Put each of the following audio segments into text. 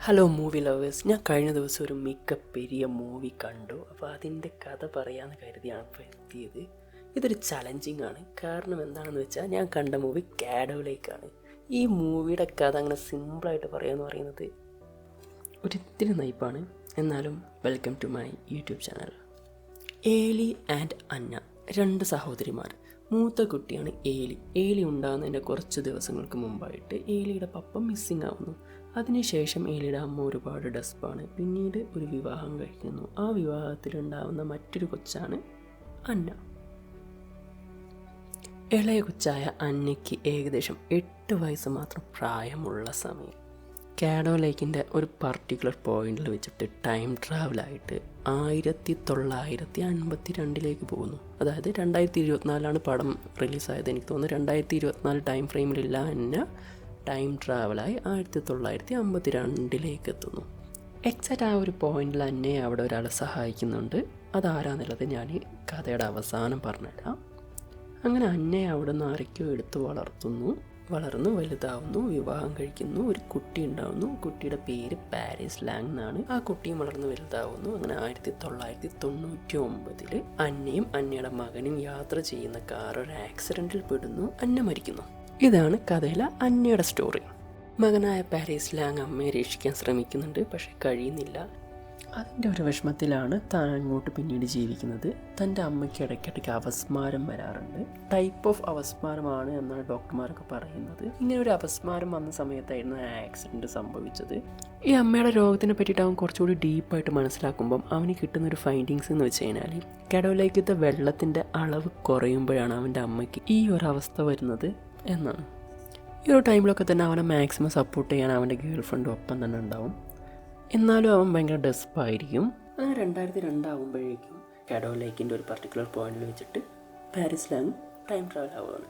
Hello movie lovers ഞാൻ കഴിഞ്ഞ ദിവസം ഒരു മിക്ക പെരിയ മൂവി കണ്ടു. അപ്പോൾ അതിന്റെ കഥ പറയാമെന്ന് കരുതിയാണ് ഇപ്പോൾ എത്തിയത്. ഇതൊരു ചലഞ്ചിങ് ആണ്. കാരണം എന്താണെന്ന് വെച്ചാൽ ഞാൻ കണ്ട മൂവി കാഡോലേക്കാണ് ഈ മൂവിയുടെ കഥ അങ്ങനെ സിമ്പിളായിട്ട് പറയാമെന്ന് പറയുന്നത് ഒരിത്തിരി നയിപ്പാണ് എന്നാലും welcome to my YouTube channel Eli and Anna രണ്ട് സഹോദരിമാർ. മൂത്ത കുട്ടിയാണ് ഏലി. ഏലി ഉണ്ടാകുന്നതിന്റെ കുറച്ച് ദിവസങ്ങൾക്ക് മുമ്പായിട്ട് ഏലിയുടെ പപ്പ മിസ്സിംഗ് ആവുന്നു. അതിനുശേഷം ഏലിയുടെ അമ്മ ഒരുപാട് ഡെസ്പാണ്. പിന്നീട് ഒരു വിവാഹം കഴിക്കുന്നു. ആ വിവാഹത്തിലുണ്ടാവുന്ന മറ്റൊരു കൊച്ചാണ് അന്ന. ഇളയ കൊച്ചായ അന്നയ്ക്ക് ഏകദേശം എട്ട് വയസ്സ് മാത്രം പ്രായമുള്ള സമയം. കാഡോ ലേക്കിന്റെ ഒരു പർട്ടിക്കുലർ പോയിന്റിൽ വെച്ചിട്ട് ടൈം ട്രാവലായിട്ട് ആയിരത്തി തൊള്ളായിരത്തി അൻപത്തി രണ്ടിലേക്ക് പോകുന്നു. അതായത് രണ്ടായിരത്തി ഇരുപത്തിനാലാണ് പടം റിലീസായത് എനിക്ക് തോന്നുന്നു രണ്ടായിരത്തി ഇരുപത്തിനാല് ടൈം ഫ്രെയിമിലില്ല എന്നെ ടൈം ട്രാവലായി ആയിരത്തി തൊള്ളായിരത്തി അമ്പത്തി രണ്ടിലേക്ക് എത്തുന്നു. എക്സാക്റ്റ് ആ ഒരു പോയിന്റിൽ തന്നെ അവിടെ ഒരാളെ സഹായിക്കുന്നുണ്ട്. അതാരാന്നുള്ളത് ഞാൻ കഥയുടെ അവസാനം പറഞ്ഞുതരാം. അങ്ങനെ അന്നെ അവിടെ നിന്ന് ആരൊക്കെയോ എടുത്ത് വളർത്തുന്നു. വളർന്നു വലുതാവുന്നു വിവാഹം കഴിക്കുന്നു ഒരു കുട്ടി ഉണ്ടാവുന്നു. കുട്ടിയുടെ പേര് പാരീസ് ലാങ് എന്നാണ്. ആ കുട്ടിയും വളർന്നു വലുതാവുന്നു. അങ്ങനെ ആയിരത്തി തൊള്ളായിരത്തി തൊണ്ണൂറ്റി ഒമ്പതിൽ അന്നയും അന്നയുടെ മകനും യാത്ര ചെയ്യുന്ന കാർ ഒരു ആക്സിഡന്റിൽ പെടുന്നു. അന്ന മരിക്കുന്നു. ഇതാണ് കഥയിലെ അന്നയുടെ സ്റ്റോറി. മകനായ പാരീസ് ലാങ് അമ്മയെ രക്ഷിക്കാൻ ശ്രമിക്കുന്നുണ്ട് പക്ഷെ കഴിയുന്നില്ല. അതിന്റെ ഒരു വിഷമത്തിലാണ് താൻ അങ്ങോട്ട് പിന്നീട് ജീവിക്കുന്നത്. തന്റെ അമ്മയ്ക്ക് ഇടയ്ക്കിടയ്ക്ക് അവസ്മാരം വരാറുണ്ട്. ടൈപ്പ് ഓഫ് അവസ്മാരമാണ് എന്നാണ് ഡോക്ടർമാരൊക്കെ പറയുന്നത്. ഇങ്ങനെ ഒരു അവസ്മാരം വന്ന സമയത്തായിരുന്നു ആക്സിഡന്റ് സംഭവിച്ചത്. ഈ അമ്മയുടെ രോഗത്തിനെ പറ്റിയിട്ട് അവൻ കുറച്ചുകൂടി ഡീപ്പായിട്ട് മനസ്സിലാക്കുമ്പം അവന് കിട്ടുന്ന ഒരു ഫൈൻഡിങ്സ് എന്ന് വെച്ച് കഴിഞ്ഞാൽ കടവിലേക്കത്തെ വെള്ളത്തിന്റെ അളവ് കുറയുമ്പോഴാണ് അവന്റെ അമ്മയ്ക്ക് ഈ ഒരു അവസ്ഥ വരുന്നത്. എന്നാണ് ഈ ഒരു ടൈമിലൊക്കെ തന്നെ അവനെ മാക്സിമം സപ്പോർട്ട് ചെയ്യാൻ അവന്റെ ഗേൾ ഫ്രണ്ടും ഒപ്പം തന്നെ ഉണ്ടാവും. എന്നാലും അവൻ ഭയങ്കര ഡെസ്പായിരിക്കും അങ്ങനെ രണ്ടായിരത്തി രണ്ടാകുമ്പോഴേക്കും കാഡോ ലേക്കിന്റെ ഒരു പർട്ടിക്കുലർ പോയിന്റിൽ വെച്ചിട്ട് പാരീസിലാണ് ടൈം ട്രാവൽ ആവുകയാണ്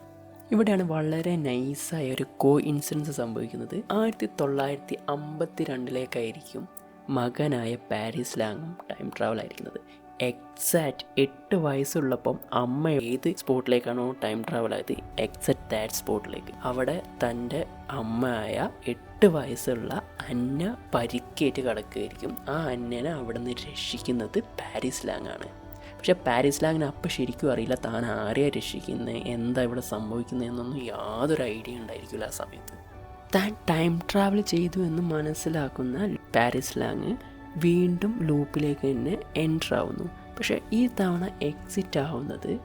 ഇവിടെയാണ് വളരെ നൈസായ ഒരു കോ ഇൻസിഡൻസ് സംഭവിക്കുന്നത്. ആയിരത്തി തൊള്ളായിരത്തി അമ്പത്തി രണ്ടിലേക്കായിരിക്കും മകനായ പാരീസ് ലാങ്ങും ടൈം ട്രാവൽ ആയിരിക്കുന്നത്. എക്സാക്ട് എട്ട് വയസ്സുള്ളപ്പം അമ്മ ഏത് സ്പോട്ടിലേക്കാണോ ടൈം ട്രാവൽ ആയത്? എക്സാക്ട് ദാറ്റ് സ്പോട്ടിലേക്ക് അവിടെ തന്റെ അമ്മയായ എട്ട് വയസ്സുള്ള അന്ന പരിക്കേറ്റ് കിടക്കുകയായിരിക്കും. ആ അന്നനെ അവിടെ നിന്ന് രക്ഷിക്കുന്നത് പാരീസ് ലാങ് ആണ്. പക്ഷെ പാരീസ് ലാങ്ങിന് അപ്പം ശരിക്കും അറിയില്ല. താൻ ആരെയാണ് രക്ഷിക്കുന്നത് എന്താ ഇവിടെ സംഭവിക്കുന്നത് എന്നൊന്നും യാതൊരു ഐഡിയ ഉണ്ടായിരിക്കില്ല ആ സമയത്ത്. താൻ ടൈം ട്രാവൽ ചെയ്തു എന്ന് മനസ്സിലാക്കുന്ന പാരീസ് ലാങ് വീണ്ടും ലൂപ്പിലേക്ക് തന്നെ എന്റർ ആവുന്നു. പക്ഷേ ഈ തവണ എക്സിറ്റ് ആവുന്നത്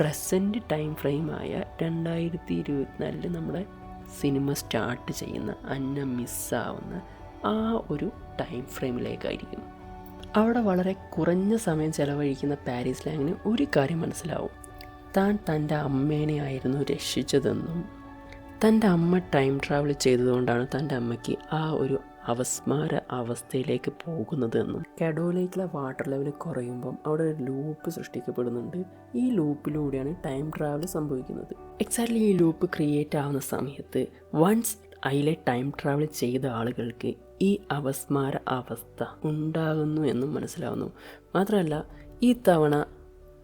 പ്രസന്റ് ടൈം ഫ്രെയിമായ രണ്ടായിരത്തി ഇരുപത്തിനാലിൽ നമ്മുടെ സിനിമ സ്റ്റാർട്ട് ചെയ്യുന്ന അന്ന മിസ്സാവുന്ന ആ ഒരു ടൈം ഫ്രെയിമിലേക്കായിരിക്കും അവിടെ വളരെ കുറഞ്ഞ സമയം ചിലവഴിക്കുന്ന പാരീസ് ലാങ്ങിന് ഒരു കാര്യം മനസ്സിലാവും. താൻ തന്റെ അമ്മേനെ ആയിരുന്നു രക്ഷിച്ചതെന്നും തന്റെ അമ്മ ടൈം ട്രാവൽ ചെയ്തതുകൊണ്ടാണ് തന്റെ അമ്മയ്ക്ക് ആ ഒരു അവസ്മാര അവസ്ഥയിലേക്ക് പോകുന്നതെന്നും കഡോയിലേക്കുള്ള വാട്ടർ ലെവൽ കുറയുമ്പം അവിടെ ഒരു ലൂപ്പ് സൃഷ്ടിക്കപ്പെടുന്നുണ്ട്. ഈ ലൂപ്പിലൂടെയാണ് ടൈം ട്രാവൽ സംഭവിക്കുന്നത്. എക്സാക്ട്ലി ഈ ലൂപ്പ് ക്രിയേറ്റ് ആവുന്ന സമയത്ത് വൺസ് അതിലെ ടൈം ട്രാവൽ ചെയ്ത ആളുകൾക്ക് ഈ അവസ്മാര അവസ്ഥ ഉണ്ടാകുന്നു എന്നും മനസ്സിലാവുന്നു. മാത്രമല്ല ഈ തവണ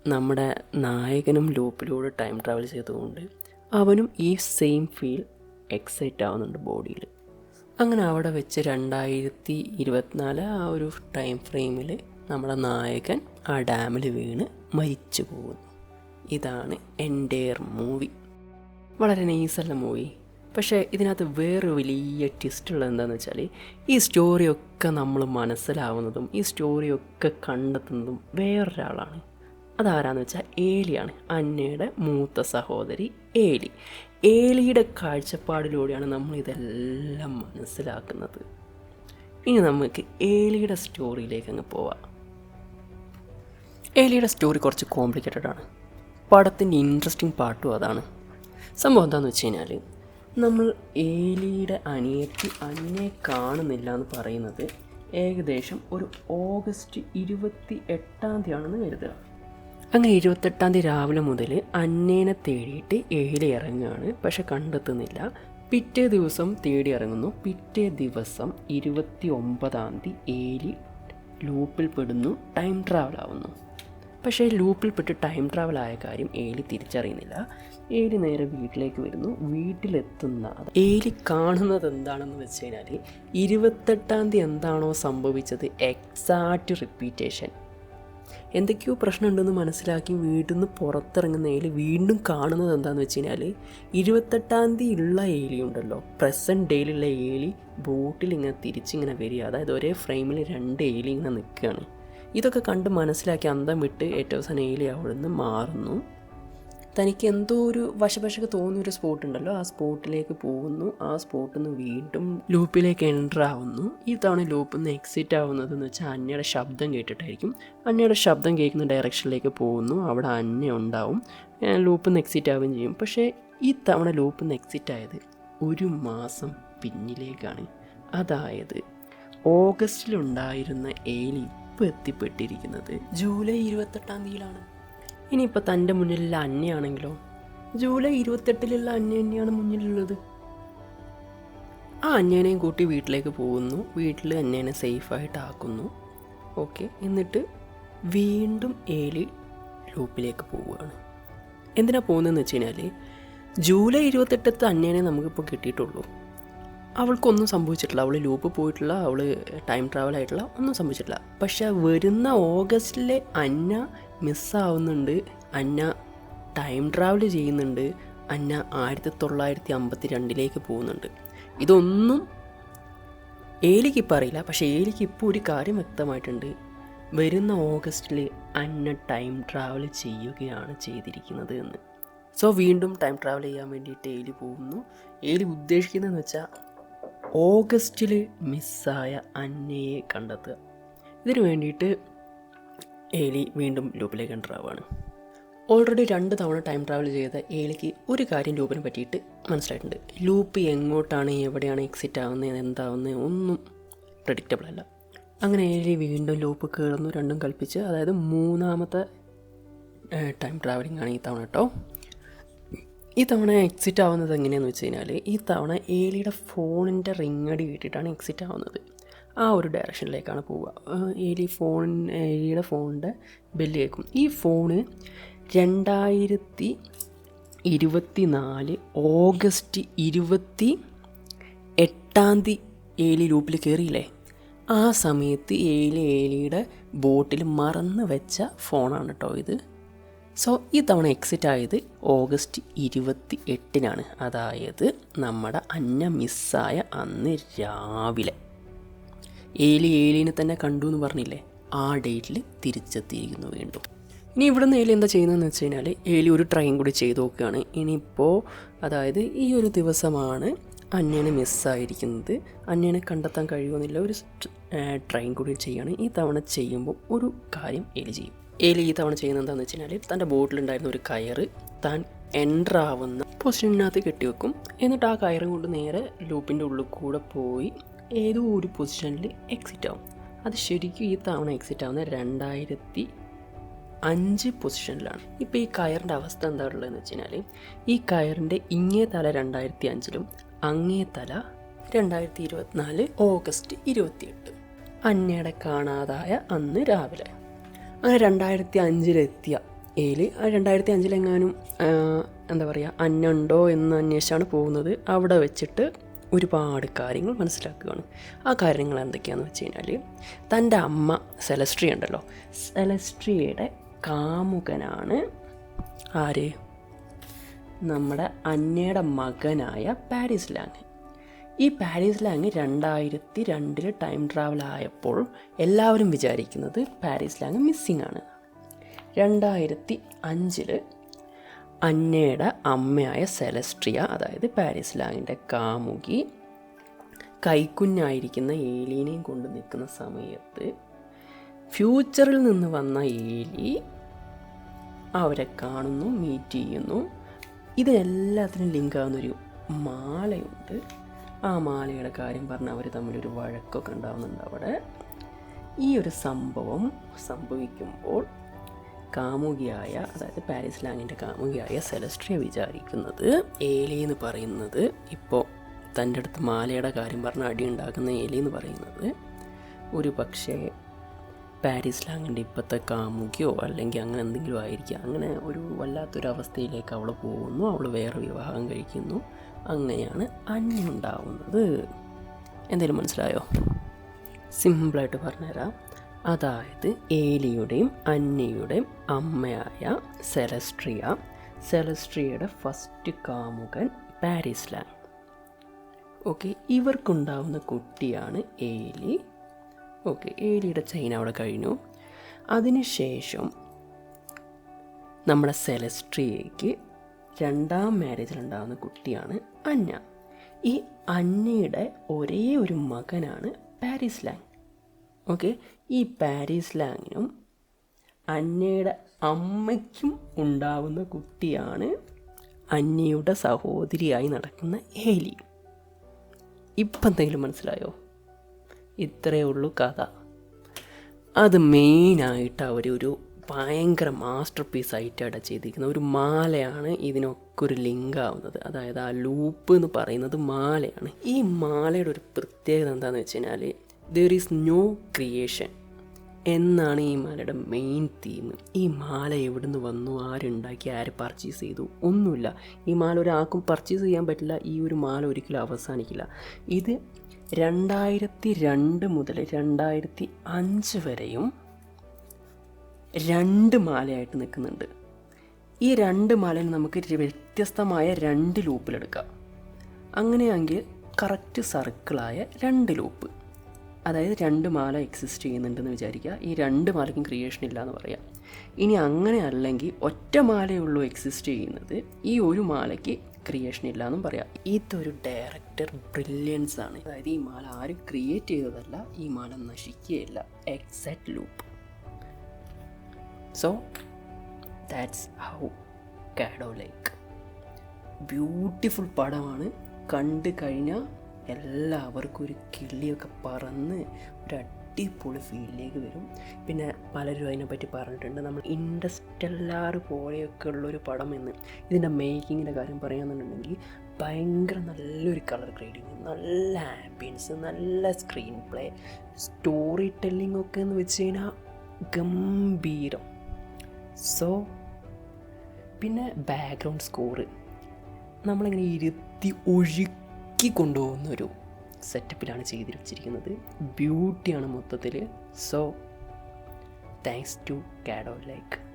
നമ്മുടെ നായകനും ലൂപ്പിലൂടെ ടൈം ട്രാവൽ ചെയ്തുകൊണ്ട് അവനും ഈ സെയിം ഫീൽ എക്സൈറ്റ് ആവുന്നുണ്ട് ബോഡിയിൽ അങ്ങനെ അവിടെ വെച്ച് രണ്ടായിരത്തി ഇരുപത്തിനാല് ആ ഒരു ടൈം ഫ്രെയിമിൽ നമ്മുടെ നായകൻ ആ ഡാമിൽ വീണ് മരിച്ചു പോകുന്നു. ഇതാണ് എന്റെയർ മൂവി വളരെ നൈസല്ല മൂവി പക്ഷേ ഇതിനകത്ത് വേറെ വലിയ ട്വിസ്റ്റ് ഉള്ളത് എന്താണെന്ന് വെച്ചാൽ ഈ സ്റ്റോറിയൊക്കെ നമ്മൾ മനസ്സിലാവുന്നതും ഈ സ്റ്റോറിയൊക്കെ കണ്ടെത്തുന്നതും വേറൊരാളാണ്. അതാരാന്ന് വെച്ചാൽ ഏലിയാണ്. അന്നയുടെ മൂത്ത സഹോദരി ഏലി. ഏലിയുടെ കാഴ്ചപ്പാടിലൂടെയാണ് നമ്മൾ ഇതെല്ലാം മനസ്സിലാക്കുന്നത്. ഇനി നമുക്ക് ഏലിയുടെ സ്റ്റോറിയിലേക്ക് അങ്ങ് പോവാം. ഏലിയുടെ സ്റ്റോറി കുറച്ച് കോംപ്ലിക്കേറ്റഡ് ആണ്. പടത്തിന്റെ ഇൻട്രസ്റ്റിംഗ് പാട്ടും അതാണ്. സംഭവം എന്താണെന്ന് വെച്ച് കഴിഞ്ഞാൽ നമ്മൾ ഏലിയുടെ അനിയത്തി അന്നെ കാണുന്നില്ല എന്ന് പറയുന്നത് ഏകദേശം ഒരു ഓഗസ്റ്റ് ഇരുപത്തി എട്ടാം തീയതി ആണെന്ന് കരുതുക. അങ്ങനെ ഇരുപത്തെട്ടാം തീയതി രാവിലെ മുതൽ അന്നേനെ തേടിയിട്ട് ഏലി ഇറങ്ങുകയാണ് പക്ഷെ കണ്ടെത്തുന്നില്ല. പിറ്റേ ദിവസം തേടി ഇറങ്ങുന്നു. പിറ്റേ ദിവസം ഇരുപത്തി ഒമ്പതാം തീയതി ഏലി ലൂപ്പിൽ പെടുന്നു. ടൈം ട്രാവൽ ആവുന്നു. പക്ഷേ ലൂപ്പിൽപ്പെട്ട് ടൈം ട്രാവൽ ആയ കാര്യം ഏലി തിരിച്ചറിയുന്നില്ല. ഏലി നേരെ വീട്ടിലേക്ക് വരുന്നു. വീട്ടിലെത്തുന്ന ഏലി കാണുന്നത് എന്താണെന്ന് വെച്ച് കഴിഞ്ഞാൽ ഇരുപത്തെട്ടാം തീയതി എന്താണോ സംഭവിച്ചത് എക്സാക്റ്റ് റിപ്പീറ്റേഷൻ എന്തൊക്കെയോ പ്രശ്നമുണ്ടെന്ന് മനസ്സിലാക്കി വീട്ടിൽ നിന്ന് പുറത്തിറങ്ങുന്ന വീണ്ടും കാണുന്നത് എന്താണെന്ന് വെച്ച് കഴിഞ്ഞാൽ ഇരുപത്തെട്ടാം തീയതി ഉള്ള ഏലി ഉണ്ടല്ലോ. പ്രസന്റ് ഡേയിലുള്ള ഏലി ബോട്ടിൽ ഇങ്ങനെ തിരിച്ചിങ്ങനെ വരിക. അതായത് ഒരേ ഫ്രെയിമിൽ രണ്ട് ഏലി ഇങ്ങനെ നിൽക്കുകയാണ് ഇതൊക്കെ കണ്ട് മനസ്സിലാക്കി അന്തം വിട്ട് ഏറ്റവും അവസാനം ഏലി അവിടെ നിന്ന് മാറുന്നു. തനിക്ക് എന്തോ ഒരു വശപശക്ക് തോന്നുന്ന ഒരു സ്പോട്ട് ഉണ്ടല്ലോ ആ സ്പോട്ടിലേക്ക് പോകുന്നു. ആ സ്പോട്ടിൽ നിന്ന് വീണ്ടും ലൂപ്പിലേക്ക് എന്റർ ആവുന്നു. ഈ തവണ ലൂപ്പിൽ നിന്ന് എക്സിറ്റ് ആവുന്നത് എന്ന് വെച്ചാൽ അന്നയുടെ ശബ്ദം കേട്ടിട്ടായിരിക്കും. അന്നയുടെ ശബ്ദം കേൾക്കുന്ന ഡയറക്ഷനിലേക്ക് പോകുന്നു. അവിടെ അന്ന ഉണ്ടാവും. ലൂപ്പിൽ നിന്ന് എക്സിറ്റ് ആവുകയും ചെയ്യും. പക്ഷേ ഈ തവണ ലൂപ്പിൽ നിന്ന് എക്സിറ്റ് ആയത് ഒരു മാസം പിന്നിലേക്കാണ്. അതായത് ഓഗസ്റ്റിലുണ്ടായിരുന്ന ഏലി ഇപ്പോൾ എത്തിപ്പെട്ടിരിക്കുന്നത് ജൂലൈ ഇരുപത്തെട്ടാം തീയതിയിലാണ്. ഇനിയിപ്പോൾ തന്റെ മുന്നിലുള്ള അന്നയാണെങ്കിലോ ജൂലൈ ഇരുപത്തെട്ടിലുള്ള അന്ന തന്നെയാണ് മുന്നിലുള്ളത്. ആ അന്യനെയും കൂട്ടി വീട്ടിലേക്ക് പോകുന്നു. വീട്ടിൽ അന്യനെ സേഫായിട്ട് ആക്കുന്നു. ഓക്കെ എന്നിട്ട് വീണ്ടും ഏലി ലൂപ്പിലേക്ക് പോവുകയാണ്. എന്തിനാ പോകുന്നതെന്ന് വെച്ച് കഴിഞ്ഞാൽ ജൂലൈ ഇരുപത്തെട്ടത്തെ അന്യനെ നമുക്കിപ്പോൾ കിട്ടിയിട്ടുള്ളൂ. അവൾക്കൊന്നും സംഭവിച്ചിട്ടില്ല. അവൾ ലൂപ്പ് പോയിട്ടുള്ള അവൾ ടൈം ട്രാവൽ ആയിട്ടില്ല ഒന്നും സംഭവിച്ചിട്ടില്ല. പക്ഷേ വരുന്ന ഓഗസ്റ്റിലെ അന്ന മിസ്സാവുന്നുണ്ട്. അന്ന ടൈം ട്രാവൽ ചെയ്യുന്നുണ്ട്. അന്ന ആയിരത്തി തൊള്ളായിരത്തി അമ്പത്തി രണ്ടിലേക്ക് പോകുന്നുണ്ട്. ഇതൊന്നും ഏലിക്ക് ഇപ്പം അറിയില്ല. പക്ഷേ ഏലിക്ക് ഇപ്പോൾ ഒരു കാര്യം വ്യക്തമായിട്ടുണ്ട്. വരുന്ന ഓഗസ്റ്റിൽ അന്ന ടൈം ട്രാവൽ ചെയ്യുകയാണ് ചെയ്തിരിക്കുന്നത് എന്ന്. സോ വീണ്ടും ടൈം ട്രാവൽ ചെയ്യാൻ വേണ്ടിയിട്ട് ഏലി പോകുന്നു. ഏലി ഉദ്ദേശിക്കുന്നതെന്ന് വെച്ചാൽ ഓഗസ്റ്റിൽ മിസ്സായ അന്നയെ കണ്ടെത്തുക. ഇതിനു വേണ്ടിയിട്ട് ഏലി വീണ്ടും ലൂപ്പിലേക്ക് എന്റർ ആവുകയാണ്. ഓൾറെഡി രണ്ട് തവണ ടൈം ട്രാവൽ ചെയ്ത ഏലിക്ക് ഒരു കാര്യം ലൂപ്പിനെ പറ്റിയിട്ട് മനസ്സിലായിട്ടുണ്ട്. ലൂപ്പ് എങ്ങോട്ടാണ് എവിടെയാണ് എക്സിറ്റ് ആവുന്നത് എന്താവുന്നത് ഒന്നും പ്രഡിക്റ്റബിൾ അല്ല. അങ്ങനെ ഏലി വീണ്ടും ലൂപ്പ് കയറുന്നു രണ്ടും കൽപ്പിച്ച്. അതായത് മൂന്നാമത്തെ ടൈം ട്രാവലിംഗ് ആണ് ഈ തവണ കേട്ടോ ഈ തവണ എക്സിറ്റ് ആവുന്നത് എങ്ങനെയാണെന്ന് വെച്ച് കഴിഞ്ഞാൽ ഈ തവണ ഏലിയുടെ ഫോണിന്റെ റിങ് അടി കേട്ടിട്ടാണ് എക്സിറ്റ് ആവുന്നത്. ആ ഒരു ഡയറക്ഷനിലേക്കാണ് പോവുക. ഏലി ഫോൺ ഏലിയുടെ ഫോണിന്റെ ബെല്ല് കേൾക്കും. ഈ ഫോണ് രണ്ടായിരത്തി ഇരുപത്തി നാല് ഓഗസ്റ്റ് ഇരുപത്തി എട്ടാം തീയതി ഏലി ലൂപ്പിൽ കയറിയില്ലേ? ആ സമയത്ത് ഏലി ഏലിയുടെ ബോട്ടിൽ മറന്നു വെച്ച ഫോണാണ് കേട്ടോ ഇത്. സോ ഈ തവണ എക്സിറ്റ് ആയത് ഓഗസ്റ്റ് ഇരുപത്തി എട്ടിനാണ്. അതായത് നമ്മുടെ അന്ന മിസ്സായ അന്ന് രാവിലെ. ഏലി ഏലിനെ തന്നെ കണ്ടു എന്ന് പറഞ്ഞില്ലേ? ആ ഡേറ്റിൽ തിരിച്ചെത്തിയിരിക്കുന്നു വീണ്ടും. ഇനി ഇവിടുന്ന് ഏലി എന്താ ചെയ്യുന്നതെന്ന് വെച്ച് കഴിഞ്ഞാൽ ഏലി ഒരു ട്രെയിൻ കൂടി ചെയ്ത് നോക്കുകയാണ്. ഇനിയിപ്പോൾ അതായത് ഈ ഒരു ദിവസമാണ് അന്യനെ മിസ്സായിരിക്കുന്നത് അന്യനെ കണ്ടെത്താൻ കഴിയുമെന്നില്ല. ഒരു ട്രെയിൻ കൂടി ചെയ്യുകയാണ് ഈ തവണ ചെയ്യുമ്പോൾ ഒരു കാര്യം ഏലി ചെയ്യും. ഏലി ഈ തവണ ചെയ്യുന്നത് എന്താണെന്ന് വെച്ച് കഴിഞ്ഞാൽ തന്റെ ബോട്ടിലുണ്ടായിരുന്ന ഒരു കയറ് താൻ എന്റർ ആവുന്ന പൊസിഷനകത്ത് കെട്ടിവെക്കും. എന്നിട്ട് ആ കയറും കൊണ്ട് നേരെ ലൂപ്പിന്റെ ഉള്ളിൽ കൂടെ പോയി ഏതോ ഒരു പൊസിഷനിൽ എക്സിറ്റ് ആവും. അത് ശരിക്കും ഈ തവണ എക്സിറ്റ് ആവുന്ന രണ്ടായിരത്തി അഞ്ച് പൊസിഷനിലാണ് ഇപ്പോൾ ഈ കയറിന്റെ അവസ്ഥ എന്താ ഉള്ളതെന്ന് വെച്ച് കഴിഞ്ഞാൽ ഈ കയറിന്റെ ഇങ്ങേ തല രണ്ടായിരത്തി അഞ്ചിലും അങ്ങേ തല രണ്ടായിരത്തി ഇരുപത്തിനാല് ഓഗസ്റ്റ് ഇരുപത്തിയെട്ട്. അന്നയുടെ കാണാതായ അന്ന് രാവിലെ. അങ്ങനെ രണ്ടായിരത്തി അഞ്ചിലെത്തിയ ഏൽ രണ്ടായിരത്തി അഞ്ചിലെങ്ങാനും എന്താ പറയുക അന്നുണ്ടോ എന്ന് അന്വേഷിച്ചാണ് പോകുന്നത്. അവിടെ വെച്ചിട്ട് ഒരുപാട് കാര്യങ്ങൾ മനസ്സിലാക്കുകയാണ്. ആ കാര്യങ്ങൾ എന്തൊക്കെയാണെന്ന് വെച്ച് കഴിഞ്ഞാൽ തന്റെ അമ്മ സെലസ്ട്രി ഉണ്ടല്ലോ. സെലസ്ട്രിയുടെ കാമുകനാണ് ആര്? നമ്മുടെ അന്നയുടെ മകനായ പാരീസ് ലാങ്. ഈ പാരീസ് ലാങ് രണ്ടായിരത്തി രണ്ടിൽ ടൈം ട്രാവൽ ആയപ്പോൾ എല്ലാവരും വിചാരിക്കുന്നത് പാരീസ് ലാങ് മിസ്സിംഗ് ആണ്. രണ്ടായിരത്തി അഞ്ചിൽ അന്നയുടെ അമ്മയായ സെലസ്ട്രിയ അതായത് പാരീസ് ലാങ്ങിന്റെ കാമുകി കൈക്കുഞ്ഞായിരിക്കുന്ന ഏലീനെയും കൊണ്ട് നിൽക്കുന്ന സമയത്ത് ഫ്യൂച്ചറിൽ നിന്ന് വന്ന ഏലി അവരെ കാണുന്നു മീറ്റ് ചെയ്യുന്നു. ഇതിനെല്ലാത്തിനും ലിങ്കാവുന്നൊരു മാലയുണ്ട് ആ മാലയുടെ കാര്യം പറഞ്ഞ് അവർ തമ്മിലൊരു വഴക്കൊക്കെ ഉണ്ടാവുന്നുണ്ട് അവിടെ. ഈ ഒരു സംഭവം സംഭവിക്കുമ്പോൾ കാമുകിയായ അതായത് പാരീസ് ലാങ്ങിന്റെ കാമുകിയായ സെലസ്ട്രിയ വിചാരിക്കുന്നത് ഏലി എന്ന് പറയുന്നത് ഇപ്പോൾ തന്റെ അടുത്ത് മാലയുടെ കാര്യം പറഞ്ഞ് അടി ഉണ്ടാക്കുന്ന ഏലി എന്ന് പറയുന്നത് ഒരു പക്ഷേ പാരീസ് ലാങ്ങിന്റെ ഇപ്പോഴത്തെ കാമുകിയോ അല്ലെങ്കിൽ അങ്ങനെ എന്തെങ്കിലും ആയിരിക്കാം. അങ്ങനെ ഒരു വല്ലാത്തൊരു അവസ്ഥയിലേക്ക് അവൾ പോകുന്നു അവൾ വേറെ വിവാഹം കഴിക്കുന്നു. അങ്ങനെയാണ് അന്യുണ്ടാവുന്നത് എന്തെങ്കിലും മനസ്സിലായോ? സിമ്പിളായിട്ട് പറഞ്ഞുതരാം. അതായത് ഏലിയുടെയും അന്നയുടെയും അമ്മയായ സെലസ്ട്രിയ. സെലസ്ട്രിയയുടെ ഫസ്റ്റ് കാമുകൻ പാരീസ് ലാങ് ഓക്കെ ഇവർക്കുണ്ടാവുന്ന കുട്ടിയാണ് ഏലി. ഓക്കെ ഏലിയുടെ ചെയിൻ അവിടെ കഴിഞ്ഞു. അതിനുശേഷം നമ്മുടെ സെലസ്ട്രിയയ്ക്ക് രണ്ടാം മാരേജിലുണ്ടാകുന്ന കുട്ടിയാണ് അന്ന ഈ അന്നയുടെ ഒരേ ഒരു മകനാണ് പാരീസ് ലാങ് ഓക്കെ? ഈ പാരീസ് ലാങ്ങിനും അന്നയുടെ അമ്മയ്ക്കും ഉണ്ടാവുന്ന കുട്ടിയാണ് അന്നയുടെ സഹോദരിയായി നടക്കുന്ന ഏലി ഇപ്പം എന്തെങ്കിലും മനസ്സിലായോ? ഇത്രയേ ഉള്ളൂ കഥ. അത് മെയിനായിട്ട് അവർ ഒരു ഭയങ്കര മാസ്റ്റർ പീസ് ആയിട്ടാണ് ചെയ്തിരിക്കുന്നത്. ഒരു മാലയാണ് ഇതിനൊക്കെ ഒരു ലിങ്ക് ആവുന്നത് അതായത് ആ ലൂപ്പ് എന്ന് പറയുന്നത് മാലയാണ്. ഈ മാലയുടെ ഒരു പ്രത്യേകത എന്താണെന്ന് വെച്ച് കഴിഞ്ഞാൽ ദർ ഈസ് നോ ക്രിയേഷൻ എന്നാണ് ഈ മാലയുടെ മെയിൻ തീം ഈ മാല എവിടുന്ന് വന്നു? ആരുണ്ടാക്കി? ആര് പർച്ചേസ് ചെയ്തു? ഒന്നുമില്ല. ഈ മാല ഒരാൾക്കും പർച്ചേസ് ചെയ്യാൻ പറ്റില്ല. ഈ ഒരു മാല ഒരിക്കലും അവസാനിക്കില്ല. ഇത് രണ്ടായിരത്തി രണ്ട് മുതൽ രണ്ടായിരത്തി അഞ്ച് വരെയും രണ്ട് മാലയായിട്ട് നിൽക്കുന്നുണ്ട്. ഈ രണ്ട് മാലയിൽ നമുക്ക് വ്യത്യസ്തമായ രണ്ട് ലൂപ്പിലെടുക്കാം അങ്ങനെയാണെങ്കിൽ കറക്റ്റ് സർക്കിളായ രണ്ട് ലൂപ്പ് അതായത് രണ്ട് മാല എക്സിസ്റ്റ് ചെയ്യുന്നുണ്ടെന്ന് വിചാരിക്കുക. ഈ രണ്ട് മാലയ്ക്കും ക്രിയേഷൻ ഇല്ല എന്ന് പറയാം. ഇനി അങ്ങനെ അല്ലെങ്കിൽ ഒറ്റ മാലയുള്ളൂ എക്സിസ്റ്റ് ചെയ്യുന്നത്. ഈ ഒരു മാലയ്ക്ക് ക്രിയേഷൻ ഇല്ല എന്നും പറയാം. ഇതൊരു ഡയറക്ടർ ബ്രില്യൻസ് ആണ്. അതായത് ഈ മാല ആരും ക്രിയേറ്റ് ചെയ്തതല്ല ഈ മാല നശിക്കുകയില്ല. Exact loop so that's how Kado like beautiful പടമാണ്. കണ്ടു കഴിഞ്ഞാൽ എല്ലാവർക്കും ഒരു കിളിയൊക്കെ പറന്ന് ഒരു അടിപൊളി ഫീലിലേക്ക് വരും. പിന്നെ പലരും അതിനെപ്പറ്റി പറഞ്ഞിട്ടുണ്ട്. നമ്മൾ ഇൻഡസ്റ്റെല്ലാർ പോലെയൊക്കെ ഉള്ളൊരു പടം എന്ന് ഇതിന്റെ മേക്കിങ്ങിന്റെ കാര്യം പറയുകയാണെന്നുണ്ടെങ്കിൽ ഭയങ്കര നല്ലൊരു കളർ ഗ്രേഡിങ് നല്ല ആംബിയൻസ് നല്ല സ്ക്രീൻ പ്ലേ സ്റ്റോറി ടെല്ലിംഗ് ഒക്കെ എന്ന് വെച്ച് കഴിഞ്ഞാൽ ഗംഭീരം. സോ പിന്നെ ബാക്ക്ഗ്രൗണ്ട് സ്കോറ് നമ്മളിങ്ങനെ ഇരുത്തി ഒഴുക്കി കൊണ്ടുപോകുന്ന ഒരു സെറ്റപ്പിലാണ് ചെയ്തു വെച്ചിരിക്കുന്നത് ബ്യൂട്ടിയാണ് മൊത്തത്തിൽ so thanks to Kado like